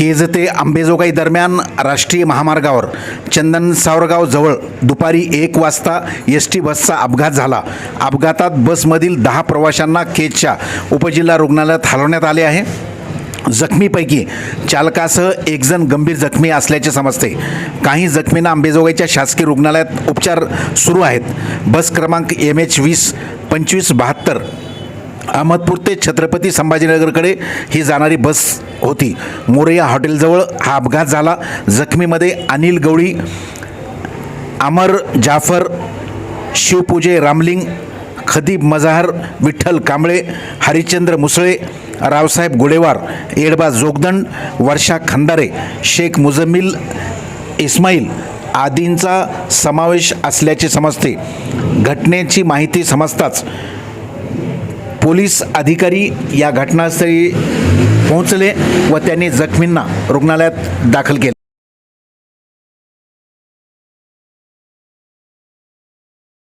केज ते आंबेजोगाई दरम्यान राष्ट्रीय महामार्गावर चंदन सावरगाव जवळ दुपारी एक वाजता एस टी बसचा अपघात झाला. अपघातात बसमधील दहा प्रवाशांना केजच्या उपजिल्हा रुग्णालयात हलवण्यात आले आहे. जखमीपैकी चालकासह एकजण गंभीर जखमी असल्याचे समजते. काही जखमींना आंबेजोगाईच्या शासकीय रुग्णालयात उपचार सुरू आहेत. बस क्रमांक एम एच वीस पंचवीस बहात्तर अहमदपूर ते छत्रपती संभाजीनगरकडे ही जाणारी बस होती. मोरया हॉटेलजवळ हा अपघात झाला. जखमीमध्ये अनिल गवळी अमर जाफर शिवपूजे रामलिंग खदीब मजहार विठ्ठल कांबळे हरिश्चंद्र मुसळे रावसाहेब गुडेवार येडबा जोगदंड वर्षा खंदारे शेख मुजम्मिल इस्माईल आदींचा समावेश असल्याचे समजते. घटनेची माहिती समजताच पोलीस अधिकारी या घटनास्थळी पोहोचले व त्यांनी जखमींना रुग्णालयात दाखल केले.